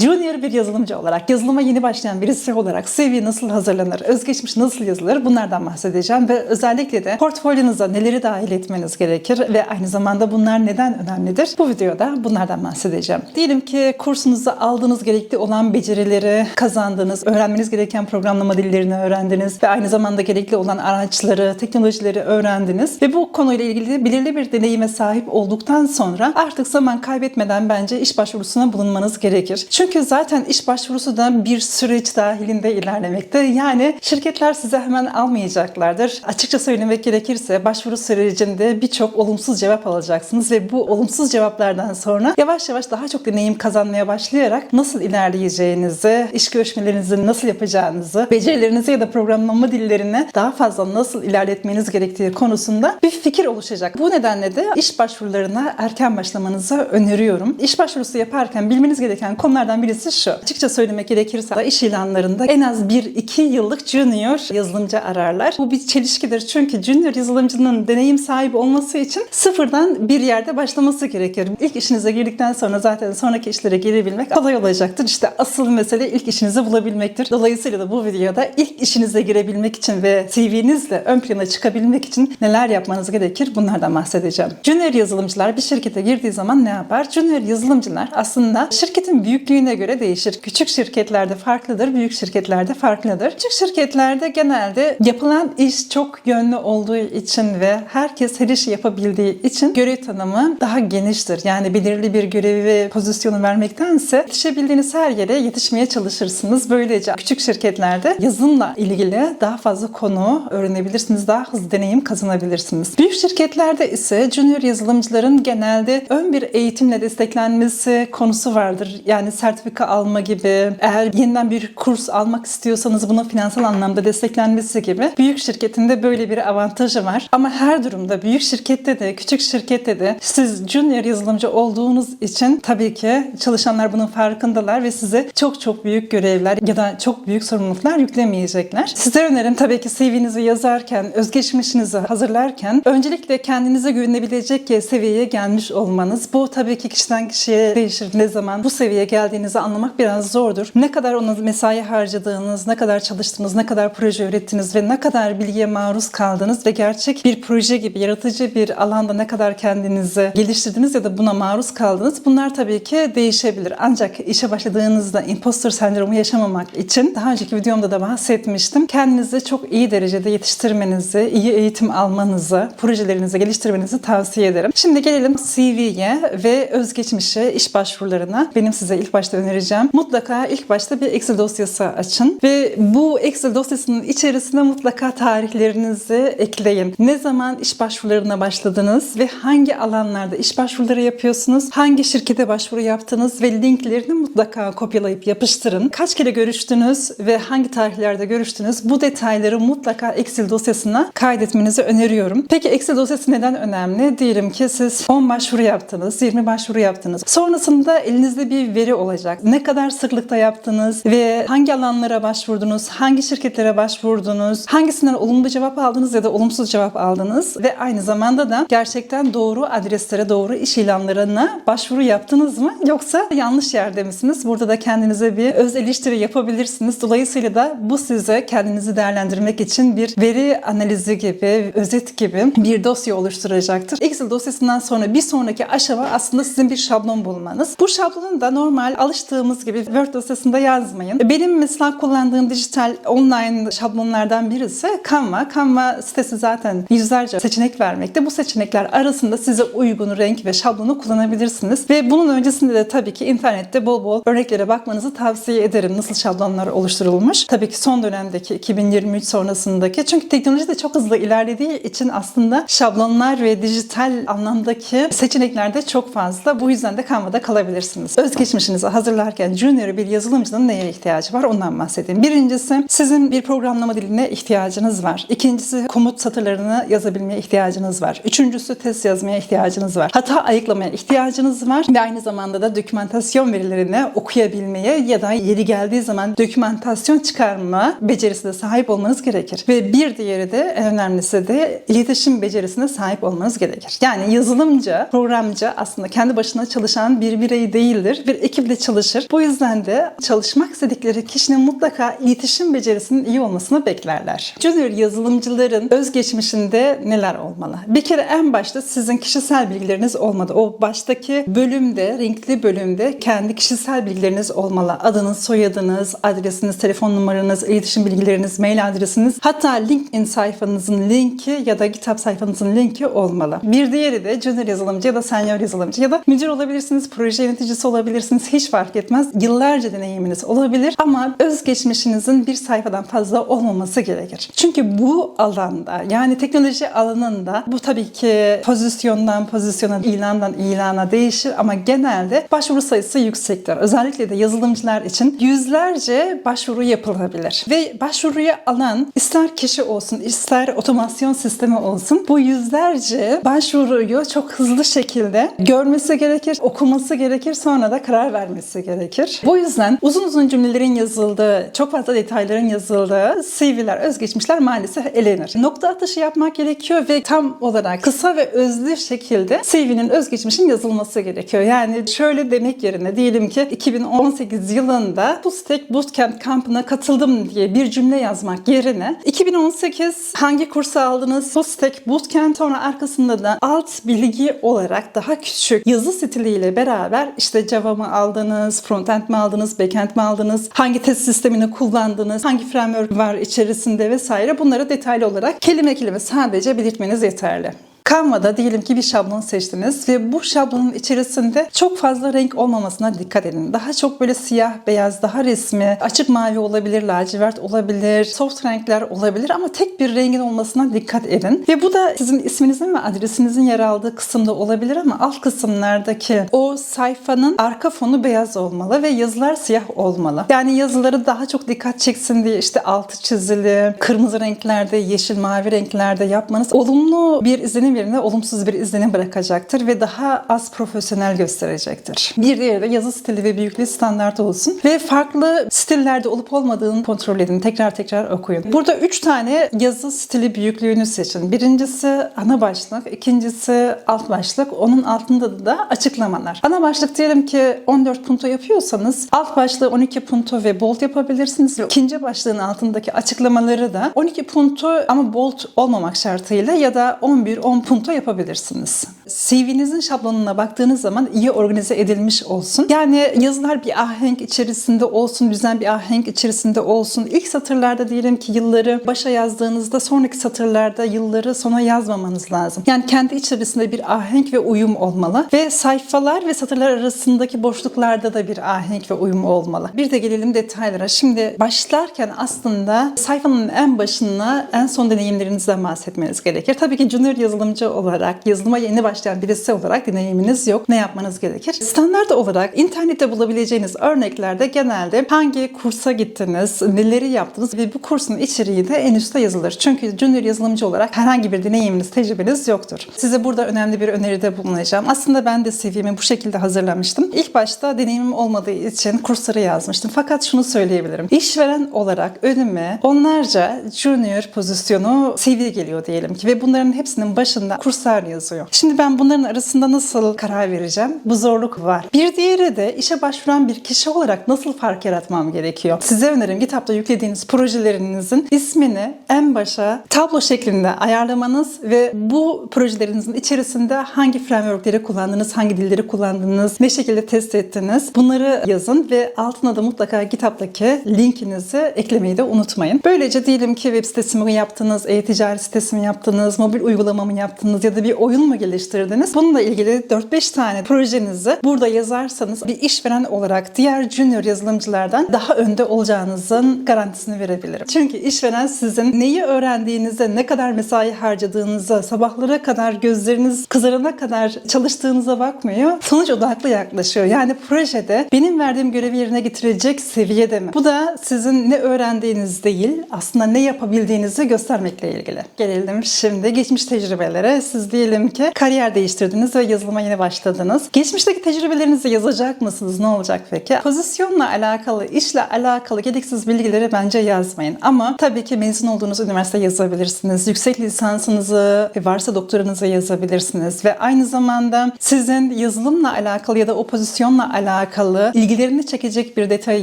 Junior bir yazılımcı olarak, yazılıma yeni başlayan birisi olarak CV nasıl hazırlanır, özgeçmiş nasıl yazılır bunlardan bahsedeceğim ve özellikle de portfolyonuza neleri dahil etmeniz gerekir ve aynı zamanda bunlar neden önemlidir? Bu videoda bunlardan bahsedeceğim. Diyelim ki kursunuzda aldığınız gerekli olan becerileri kazandınız, öğrenmeniz gereken programlama dillerini öğrendiniz ve aynı zamanda gerekli olan araçları, teknolojileri öğrendiniz ve bu konuyla ilgili belirli bir deneyime sahip olduktan sonra artık zaman kaybetmeden bence iş başvurusuna bulunmanız gerekir. Çünkü zaten iş başvurusu da bir süreç dahilinde ilerlemekte. Yani şirketler size hemen almayacaklardır. Açıkça söylemek gerekirse başvuru sürecinde birçok olumsuz cevap alacaksınız ve bu olumsuz cevaplardan sonra yavaş yavaş daha çok deneyim kazanmaya başlayarak nasıl ilerleyeceğinizi, iş görüşmelerinizi nasıl yapacağınızı, becerilerinizi ya da programlama dillerini daha fazla nasıl ilerletmeniz gerektiği konusunda bir fikir oluşacak. Bu nedenle de iş başvurularına erken başlamanızı öneriyorum. İş başvurusu yaparken bilmeniz gereken konulardan birisi şu. Açıkça söylemek gerekirse iş ilanlarında en az 1-2 yıllık junior yazılımcı ararlar. Bu bir çelişkidir çünkü junior yazılımcının deneyim sahibi olması için sıfırdan bir yerde başlaması gerekir. İlk işinize girdikten sonra zaten sonraki işlere girebilmek kolay olacaktır. İşte asıl mesele ilk işinizi bulabilmektir. Dolayısıyla da bu videoda ilk işinize girebilmek için ve CV'nizle ön plana çıkabilmek için neler yapmanız gerekir bunlardan bahsedeceğim. Junior yazılımcılar bir şirkete girdiği zaman ne yapar? Junior yazılımcılar aslında şirketin büyüklüğüne göre değişir. Küçük şirketlerde farklıdır, büyük şirketlerde farklıdır. Küçük şirketlerde genelde yapılan iş çok yönlü olduğu için ve herkes her işi yapabildiği için görev tanımı daha geniştir. Yani belirli bir görevi ve pozisyonu vermektense yetişebildiğiniz her yere yetişmeye çalışırsınız. Böylece küçük şirketlerde yazılımla ilgili daha fazla konu öğrenebilirsiniz, daha hızlı deneyim kazanabilirsiniz. Büyük şirketlerde ise junior yazılımcıların genelde ön bir eğitimle desteklenmesi konusu vardır. Yani sertifika alma gibi, eğer yeniden bir kurs almak istiyorsanız buna finansal anlamda desteklenmesi gibi. Büyük şirketinde böyle bir avantajı var. Ama her durumda büyük şirkette de, küçük şirkette de siz junior yazılımcı olduğunuz için tabii ki çalışanlar bunun farkındalar ve size çok çok büyük görevler ya da çok büyük sorumluluklar yüklemeyecekler. Size önerim tabii ki CV'nizi yazarken, özgeçmişinizi hazırlarken öncelikle kendinize güvenebilecek seviyeye gelmiş olmanız. Bu tabii ki kişiden kişiye değişir. Ne zaman bu seviyeye geldiğinizi anlamak biraz zordur. Ne kadar ona mesai harcadığınız, ne kadar çalıştınız, ne kadar proje ürettiniz ve ne kadar bilgiye maruz kaldınız ve gerçek bir proje gibi yaratıcı bir alanda ne kadar kendinizi geliştirdiniz ya da buna maruz kaldınız. Bunlar tabii ki değişebilir. Ancak işe başladığınızda imposter sendromu yaşamamak için daha önceki videomda da bahsetmiştim. Kendinizi çok iyi derecede yetiştirmenizi, iyi eğitim almanızı, projelerinizi geliştirmenizi tavsiye ederim. Şimdi gelelim CV'ye ve özgeçmişe, iş başvurularına. Benim size ilk başta önereceğim. Mutlaka ilk başta bir Excel dosyası açın ve bu Excel dosyasının içerisine mutlaka tarihlerinizi ekleyin. Ne zaman iş başvurularına başladınız ve hangi alanlarda iş başvuruları yapıyorsunuz? Hangi şirkete başvuru yaptınız ve linklerini mutlaka kopyalayıp yapıştırın. Kaç kere görüştünüz ve hangi tarihlerde görüştünüz? Bu detayları mutlaka Excel dosyasına kaydetmenizi öneriyorum. Peki Excel dosyası neden önemli? Diyelim ki siz 10 başvuru yaptınız, 20 başvuru yaptınız. Sonrasında elinizde bir veri olacak. Ne kadar sıklıkta yaptınız ve hangi alanlara başvurdunuz, hangi şirketlere başvurdunuz, hangisinden olumlu cevap aldınız ya da olumsuz cevap aldınız ve aynı zamanda da gerçekten doğru adreslere, doğru iş ilanlarına başvuru yaptınız mı? Yoksa yanlış yerde misiniz? Burada da kendinize bir öz eleştiri yapabilirsiniz. Dolayısıyla da bu size kendinizi değerlendirmek için bir veri analizi gibi, özet gibi bir dosya oluşturacaktır. Excel dosyasından sonra bir sonraki aşama aslında sizin bir şablon bulmanız. Bu şablonu da normal alıştığımız gibi Word dosyasında yazmayın. Benim mesela kullandığım dijital online şablonlardan birisi Canva. Canva sitesi zaten yüzlerce seçenek vermekte. Bu seçenekler arasında size uygun renk ve şablonu kullanabilirsiniz. Ve bunun öncesinde de tabii ki internette bol bol örneklere bakmanızı tavsiye ederim. Nasıl şablonlar oluşturulmuş. Tabii ki son dönemdeki 2023 sonrasındaki. Çünkü teknoloji de çok hızlı ilerlediği için aslında şablonlar ve dijital anlamdaki seçenekler de çok fazla. Bu yüzden de Canva'da kalabilirsiniz. Özgeçmişinizi hazırlarken junior bir yazılımcının neye ihtiyacı var ondan bahsedeyim. Birincisi sizin bir programlama diline ihtiyacınız var. İkincisi komut satırlarını yazabilmeye ihtiyacınız var. Üçüncüsü test yazmaya ihtiyacınız var. Hata ayıklamaya ihtiyacınız var ve aynı zamanda da dokümantasyon verilerini okuyabilmeye ya da yeri geldiği zaman dokümantasyon çıkarma becerisine sahip olmanız gerekir. Ve bir diğeri de en önemlisi de iletişim becerisine sahip olmanız gerekir. Yani yazılımcı, programcı aslında kendi başına çalışan bir birey değildir. Bir ekiple çalışır. Bu yüzden de çalışmak istedikleri kişinin mutlaka iletişim becerisinin iyi olmasını beklerler. Junior yazılımcıların özgeçmişinde neler olmalı? Bir kere en başta sizin kişisel bilgileriniz olmalı. O baştaki bölümde, renkli bölümde kendi kişisel bilgileriniz olmalı. Adınız, soyadınız, adresiniz, telefon numaranız, iletişim bilgileriniz, mail adresiniz. Hatta LinkedIn sayfanızın linki ya da GitHub sayfanızın linki olmalı. Bir diğeri de junior yazılımcı ya da senior yazılımcı ya da müdür olabilirsiniz, proje yöneticisi olabilirsiniz. Hiç fark etmez. Yıllarca deneyiminiz olabilir ama özgeçmişinizin bir sayfadan fazla olmaması gerekir. Çünkü bu alanda yani teknoloji alanında bu tabii ki pozisyondan pozisyona, ilandan ilana değişir ama genelde başvuru sayısı yüksektir. Özellikle de yazılımcılar için yüzlerce başvuru yapılabilir. Ve başvuruyu alan ister kişi olsun, ister otomasyon sistemi olsun bu yüzlerce başvuruyu çok hızlı şekilde görmesi gerekir, okuması gerekir, sonra da karar vermesi gerekir. Bu yüzden uzun uzun cümlelerin yazıldığı, çok fazla detayların yazıldığı CV'ler, özgeçmişler maalesef elenir. Nokta atışı yapmak gerekiyor ve tam olarak kısa ve özlü şekilde CV'nin özgeçmişin yazılması gerekiyor. Yani şöyle demek yerine diyelim ki 2018 yılında Bootstack Bootcamp kampına katıldım diye bir cümle yazmak yerine 2018 hangi kursu aldınız? Bootstack Bootcamp sonra arkasında da alt bilgi olarak daha küçük yazı stiliyle beraber işte Java mı aldınız, frontend mi aldınız, backend mi aldınız, hangi test sistemini kullandınız, hangi framework var içerisinde vesaire? Bunları detaylı olarak kelime kelime sadece belirtmeniz yeterli. Canva'da diyelim ki bir şablon seçtiniz ve bu şablonun içerisinde çok fazla renk olmamasına dikkat edin. Daha çok böyle siyah, beyaz, daha resmi, açık mavi olabilir, lacivert olabilir, soft renkler olabilir ama tek bir rengin olmasına dikkat edin. Ve bu da sizin isminizin ve adresinizin yer aldığı kısımda olabilir ama alt kısımlardaki o sayfanın arka fonu beyaz olmalı ve yazılar siyah olmalı. Yani yazıları daha çok dikkat çeksin diye işte altı çizili, kırmızı renklerde, yeşil, mavi renklerde yapmanız olumlu bir izlenim yerine olumsuz bir izlenim bırakacaktır ve daha az profesyonel gösterecektir. Bir diğeri de yazı stili ve büyüklüğü standart olsun ve farklı stillerde olup olmadığını kontrol edin. Tekrar tekrar okuyun. Burada üç tane yazı stili büyüklüğünü seçin. Birincisi ana başlık, ikincisi alt başlık, onun altında da açıklamalar. Ana başlık diyelim ki 14 punto yapıyorsanız alt başlığı 12 punto ve bold yapabilirsiniz ikinci başlığın altındaki açıklamaları da 12 punto ama bold olmamak şartıyla ya da 11 10 punto yapabilirsiniz. CV'nizin şablonuna baktığınız zaman iyi organize edilmiş olsun. Yani yazılar bir ahenk içerisinde olsun, düzen bir ahenk içerisinde olsun. İlk satırlarda diyelim ki yılları başa yazdığınızda sonraki satırlarda yılları sona yazmamanız lazım. Yani kendi içerisinde bir ahenk ve uyum olmalı ve sayfalar ve satırlar arasındaki boşluklarda da bir ahenk ve uyum olmalı. Bir de gelelim detaylara. Şimdi başlarken aslında sayfanın en başına en son deneyimlerinizden bahsetmeniz gerekir. Tabii ki junior yazılımcı olarak, yazılıma yeni başlayan birisi olarak deneyiminiz yok. Ne yapmanız gerekir? Standart olarak internette bulabileceğiniz örneklerde genelde hangi kursa gittiniz, neleri yaptınız ve bu kursun içeriği de en üstte yazılır. Çünkü junior yazılımcı olarak herhangi bir deneyiminiz, tecrübeniz yoktur. Size burada önemli bir öneride bulunacağım. Aslında ben de CV'mi bu şekilde hazırlamıştım. İlk başta deneyimim olmadığı için kursları yazmıştım. Fakat şunu söyleyebilirim. İşveren olarak önüme onlarca junior pozisyonu CV geliyor diyelim ki ve bunların hepsinin başında kurslar yazıyor. Şimdi ben bunların arasında nasıl karar vereceğim? Bu zorluk var. Bir diğeri de işe başvuran bir kişi olarak nasıl fark yaratmam gerekiyor? Size önerim GitHub'da yüklediğiniz projelerinizin ismini en başa tablo şeklinde ayarlamanız ve bu projelerinizin içerisinde hangi frameworkleri kullandınız, hangi dilleri kullandınız, ne şekilde test ettiniz bunları yazın ve altına da mutlaka GitHub'daki linkinizi eklemeyi de unutmayın. Böylece diyelim ki web sitesi mi yaptınız, e-ticaret sitesi mi yaptınız, mobil uygulama mı yaptınız ya da bir oyun mu geliştirdiniz? Bununla ilgili 4-5 tane projenizi burada yazarsanız bir işveren olarak diğer junior yazılımcılardan daha önde olacağınızın garantisini verebilirim. Çünkü işveren sizin neyi öğrendiğinize, ne kadar mesai harcadığınıza, sabahlara kadar gözleriniz kızarana kadar çalıştığınıza bakmıyor. Sonuç odaklı yaklaşıyor. Yani projede benim verdiğim görevi yerine getirecek seviyede mi? Bu da sizin ne öğrendiğiniz değil, aslında ne yapabildiğinizi göstermekle ilgili. Gelelim şimdi geçmiş tecrübelere itibaren siz diyelim ki kariyer değiştirdiniz ve yazılıma yeni başladınız. Geçmişteki tecrübelerinizi yazacak mısınız? Ne olacak peki? Pozisyonla alakalı, işle alakalı gereksiz bilgileri bence yazmayın. Ama tabii ki mezun olduğunuz üniversite yazabilirsiniz. Yüksek lisansınızı, varsa doktoranızı yazabilirsiniz. Ve aynı zamanda sizin yazılımla alakalı ya da o pozisyonla alakalı ilgilerini çekecek bir detayı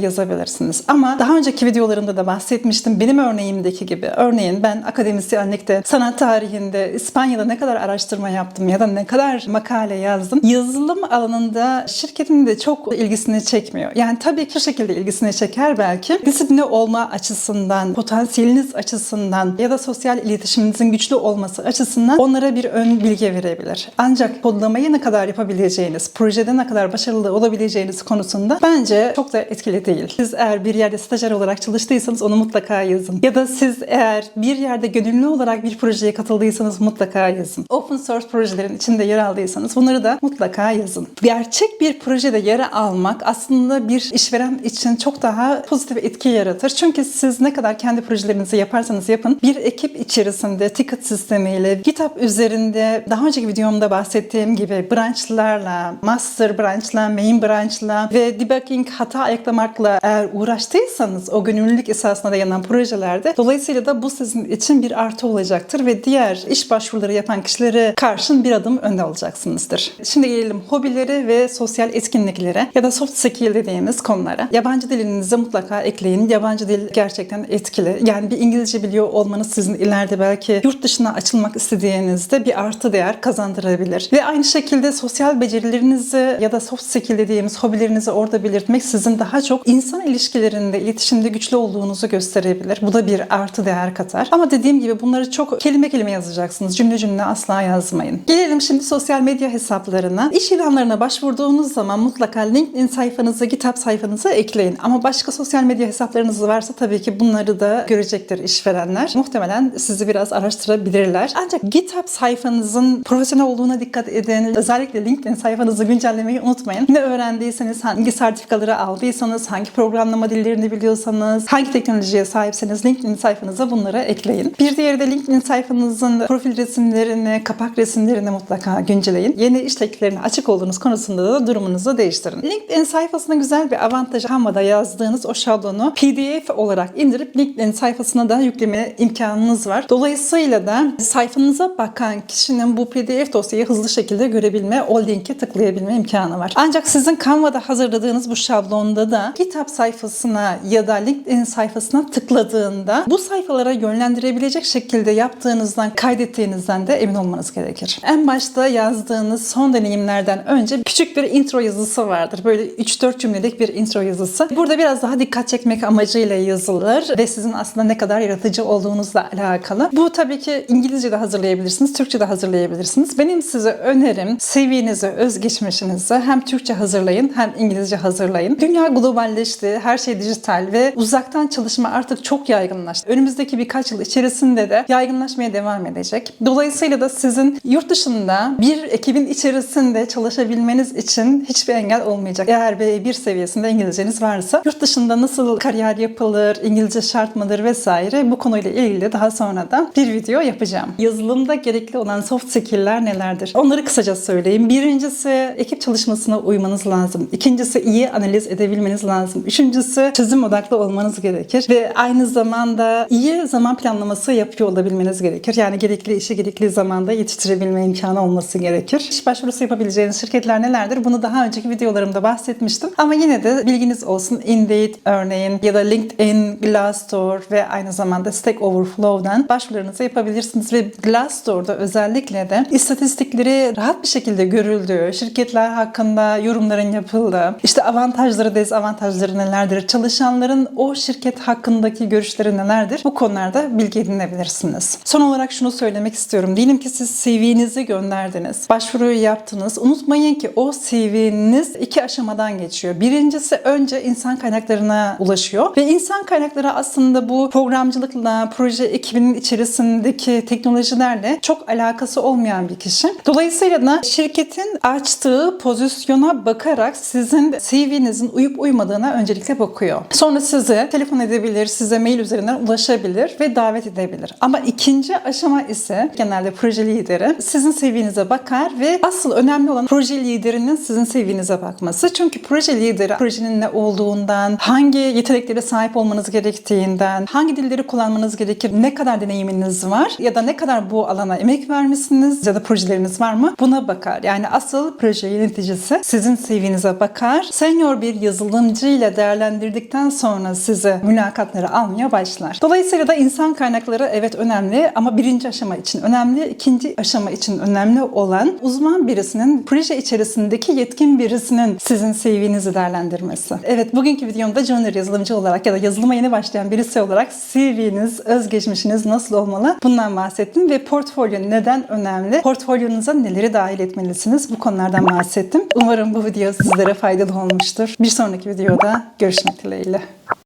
yazabilirsiniz. Ama daha önceki videolarımda da bahsetmiştim. Benim örneğimdeki gibi. Örneğin ben akademisyenlikte, sanat tarihinde, İspanya'da ne kadar araştırma yaptım ya da ne kadar makale yazdım. Yazılım alanında şirketin de çok ilgisini çekmiyor. Yani tabii ki şekilde ilgisini çeker belki. Disipline olma açısından, potansiyeliniz açısından ya da sosyal iletişiminizin güçlü olması açısından onlara bir ön bilgi verebilir. Ancak kodlamayı ne kadar yapabileceğiniz, projede ne kadar başarılı olabileceğiniz konusunda bence çok da etkili değil. Siz eğer bir yerde stajyer olarak çalıştıysanız onu mutlaka yazın. Ya da siz eğer bir yerde gönüllü olarak bir projeye katıldıysanız mutlaka yazın. Open source projelerin içinde yer aldıysanız bunları da mutlaka yazın. Gerçek bir projede yer almak aslında bir işveren için çok daha pozitif etki yaratır. Çünkü siz ne kadar kendi projelerinizi yaparsanız yapın bir ekip içerisinde ticket sistemiyle, GitHub üzerinde daha önceki videomda bahsettiğim gibi branchlarla, master branchla, main branchla ve debugging hata ayıklamakla eğer uğraştıysanız o gönüllülük esasına dayanan projelerde dolayısıyla da bu sizin için bir artı olacaktır ve diğer iş başvuruları yapan kişilere karşın bir adım önde olacaksınızdır. Şimdi gelelim hobileri ve sosyal etkinliklere ya da soft skill dediğimiz konulara. Yabancı dilinizi mutlaka ekleyin. Yabancı dil gerçekten etkili. Yani bir İngilizce biliyor olmanız sizin ileride belki yurt dışına açılmak istediğinizde bir artı değer kazandırabilir. Ve aynı şekilde sosyal becerilerinizi ya da soft skill dediğimiz hobilerinizi orada belirtmek sizin daha çok insan ilişkilerinde, iletişimde güçlü olduğunuzu gösterebilir. Bu da bir artı değer katar. Ama dediğim gibi bunları çok kelime kelime yazacaksınız. Cümle cümle asla yazmayın. Gelelim şimdi sosyal medya hesaplarına. İş ilanlarına başvurduğunuz zaman mutlaka LinkedIn sayfanızı, GitHub sayfanıza ekleyin. Ama başka sosyal medya hesaplarınız varsa tabii ki bunları da görecektir işverenler. Muhtemelen sizi biraz araştırabilirler. Ancak GitHub sayfanızın profesyonel olduğuna dikkat edin. Özellikle LinkedIn sayfanızı güncellemeyi unutmayın. Ne öğrendiyseniz, hangi sertifikaları aldıysanız, hangi programlama dillerini biliyorsanız, hangi teknolojiye sahipseniz LinkedIn sayfanıza bunları ekleyin. Bir diğeri de LinkedIn sayfanızın profil resimlerini, kapak resimlerini mutlaka güncelleyin. Yeni iş tekliflerine açık olduğunuz konusunda da durumunuzu değiştirin. LinkedIn sayfasına güzel bir avantajı Canva'da yazdığınız o şablonu PDF olarak indirip LinkedIn sayfasına da yükleme imkanınız var. Dolayısıyla da sayfanıza bakan kişinin bu PDF dosyayı hızlı şekilde görebilme, o linke tıklayabilme imkanı var. Ancak sizin Canva'da hazırladığınız bu şablonda da GitHub sayfasına ya da LinkedIn sayfasına tıkladığında bu sayfalara yönlendirebilecek şekilde yaptığınızdan, kaydettiğinizden de emin olmanız gerekir. En başta yazdığınız son deneyimlerden önce küçük bir intro yazısı vardır. Böyle 3-4 cümlelik bir intro yazısı. Burada biraz daha dikkat çekmek amacıyla yazılır ve sizin aslında ne kadar yaratıcı olduğunuzla alakalı. Bu tabii ki İngilizce de hazırlayabilirsiniz, Türkçe de hazırlayabilirsiniz. Benim size önerim CV'nizi, özgeçmişinizi hem Türkçe hazırlayın hem İngilizce hazırlayın. Dünya globalleşti, her şey dijital ve uzaktan çalışma artık çok yaygınlaştı. Önümüzdeki birkaç yıl içerisinde de yaygınlaşmaya devam edecek. Dolayısıyla da sizin yurt dışında bir ekibin içerisinde çalışabilmeniz için hiçbir engel olmayacak. Eğer B1 seviyesinde İngilizceniz varsa yurt dışında nasıl kariyer yapılır, İngilizce şart mıdır vesaire bu konuyla ilgili daha sonra da bir video yapacağım. Yazılımda gerekli olan soft skill'ler nelerdir? Onları kısaca söyleyeyim. Birincisi ekip çalışmasına uymanız lazım. İkincisi iyi analiz edebilmeniz lazım. Üçüncüsü çözüm odaklı olmanız gerekir ve aynı zamanda iyi zaman planlaması yapıyor olabilmeniz gerekir. Yani gerekli işi gerekli zamanda yetiştirebilme imkanı olması gerekir. İş başvurusu yapabileceğiniz şirketler nelerdir? Bunu daha önceki videolarımda bahsetmiştim. Ama yine de bilginiz olsun. Indeed örneğin ya da LinkedIn, Glassdoor ve aynı zamanda Stack Overflow'dan başvurularınızı yapabilirsiniz ve Glassdoor'da özellikle de istatistikleri rahat bir şekilde görüldüğü, şirketler hakkında yorumların yapıldığı, işte avantajları, dezavantajları nelerdir, çalışanların o şirket hakkındaki görüşleri nelerdir? Bu konularda bilgi edinebilirsiniz. Son olarak şunu söylemek istiyorum. Diyelim ki siz CV'nizi gönderdiniz, başvuruyu yaptınız. Unutmayın ki o CV'niz iki aşamadan geçiyor. Birincisi önce insan kaynaklarına ulaşıyor ve insan kaynakları aslında bu programcılıkla, proje ekibinin içerisindeki teknolojilerle çok alakası olmayan bir kişi. Dolayısıyla da şirketin açtığı pozisyona bakarak sizin CV'nizin uyup uymadığına öncelikle bakıyor. Sonra size telefon edebilir, size mail üzerinden ulaşabilir ve davet edebilir. Ama ikinci aşama ise genelde genelde proje lideri sizin seviyenize bakar ve asıl önemli olan proje liderinin sizin seviyenize bakması. Çünkü proje lideri projenin ne olduğundan, hangi yeteneklere sahip olmanız gerektiğinden, hangi dilleri kullanmanız gerekir, ne kadar deneyiminiz var ya da ne kadar bu alana emek vermişsiniz ya da projeleriniz var mı buna bakar. Yani asıl proje yöneticisi sizin seviyenize bakar. Senior bir yazılımcı ile değerlendirdikten sonra sizi mülakatlara almaya başlar. Dolayısıyla da insan kaynakları evet önemli ama birinci aşama için önemli, ikinci aşama için önemli olan uzman birisinin proje içerisindeki yetkin birisinin sizin CV'nizi değerlendirmesi. Evet bugünkü videomda junior yazılımcı olarak ya da yazılıma yeni başlayan birisi olarak CV'niz, özgeçmişiniz nasıl olmalı bundan bahsettim ve portfolyo neden önemli? Portfolyonuza neleri dahil etmelisiniz? Bu konulardan bahsettim. Umarım bu video sizlere faydalı olmuştur. Bir sonraki videoda görüşmek dileğiyle.